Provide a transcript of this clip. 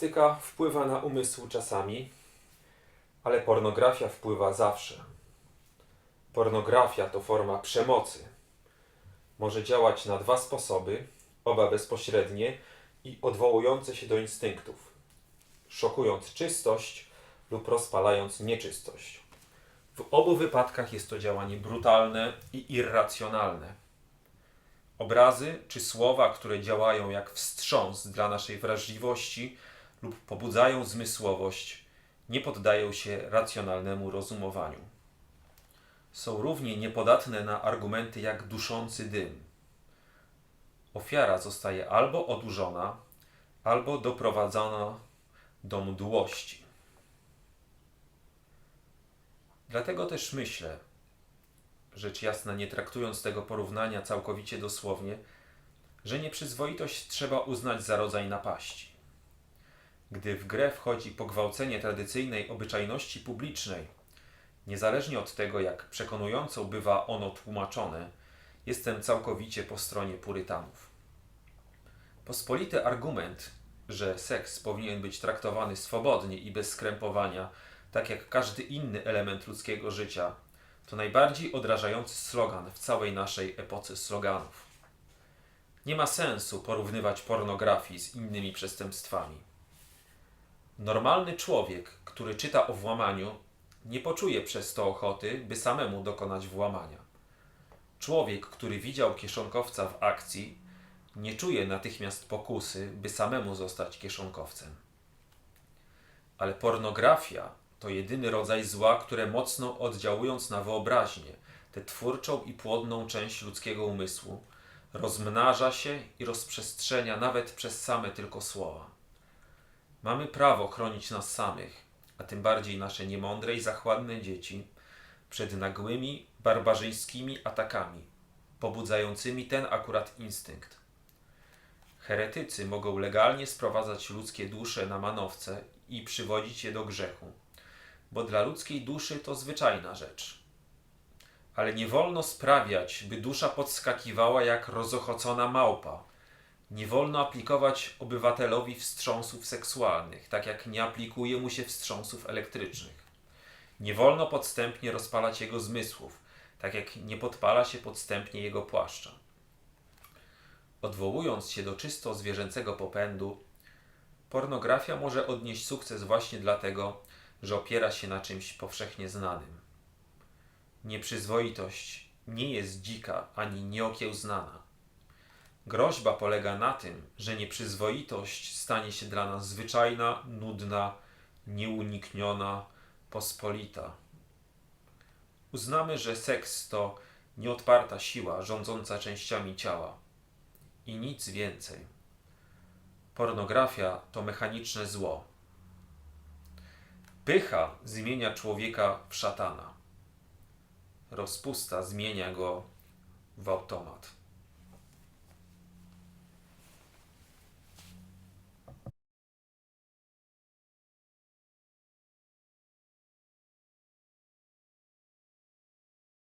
Pornografistyka wpływa na umysł czasami, ale pornografia wpływa zawsze. Pornografia to forma przemocy. Może działać na dwa sposoby, oba bezpośrednie i odwołujące się do instynktów, szokując czystość lub rozpalając nieczystość. W obu wypadkach jest to działanie brutalne i irracjonalne. Obrazy czy słowa, które działają jak wstrząs dla naszej wrażliwości lub pobudzają zmysłowość, nie poddają się racjonalnemu rozumowaniu. Są równie niepodatne na argumenty jak duszący dym. Ofiara zostaje albo odurzona, albo doprowadzona do mdłości. Dlatego też myślę, rzecz jasna, nie traktując tego porównania całkowicie dosłownie, że nieprzyzwoitość trzeba uznać za rodzaj napaści. Gdy w grę wchodzi pogwałcenie tradycyjnej obyczajności publicznej, niezależnie od tego, jak przekonująco bywa ono tłumaczone, jestem całkowicie po stronie purytanów. Pospolity argument, że seks powinien być traktowany swobodnie i bez skrępowania, tak jak każdy inny element ludzkiego życia, to najbardziej odrażający slogan w całej naszej epoce sloganów. Nie ma sensu porównywać pornografii z innymi przestępstwami. Normalny człowiek, który czyta o włamaniu, nie poczuje przez to ochoty, by samemu dokonać włamania. Człowiek, który widział kieszonkowca w akcji, nie czuje natychmiast pokusy, by samemu zostać kieszonkowcem. Ale pornografia to jedyny rodzaj zła, które mocno oddziałując na wyobraźnię, tę twórczą i płodną część ludzkiego umysłu, rozmnaża się i rozprzestrzenia nawet przez same tylko słowa. Mamy prawo chronić nas samych, a tym bardziej nasze niemądre i zachładne dzieci, przed nagłymi, barbarzyńskimi atakami, pobudzającymi ten akurat instynkt. Heretycy mogą legalnie sprowadzać ludzkie dusze na manowce i przywodzić je do grzechu, bo dla ludzkiej duszy to zwyczajna rzecz. Ale nie wolno sprawiać, by dusza podskakiwała jak rozochocona małpa. Nie wolno aplikować obywatelowi wstrząsów seksualnych, tak jak nie aplikuje mu się wstrząsów elektrycznych. Nie wolno podstępnie rozpalać jego zmysłów, tak jak nie podpala się podstępnie jego płaszcza. Odwołując się do czysto zwierzęcego popędu, pornografia może odnieść sukces właśnie dlatego, że opiera się na czymś powszechnie znanym. Nieprzyzwoitość nie jest dzika ani nieokiełznana. Groźba polega na tym, że nieprzyzwoitość stanie się dla nas zwyczajna, nudna, nieunikniona, pospolita. Uznamy, że seks to nieodparta siła rządząca częściami ciała i nic więcej. Pornografia to mechaniczne zło. Pycha zmienia człowieka w szatana. Rozpusta zmienia go w automat.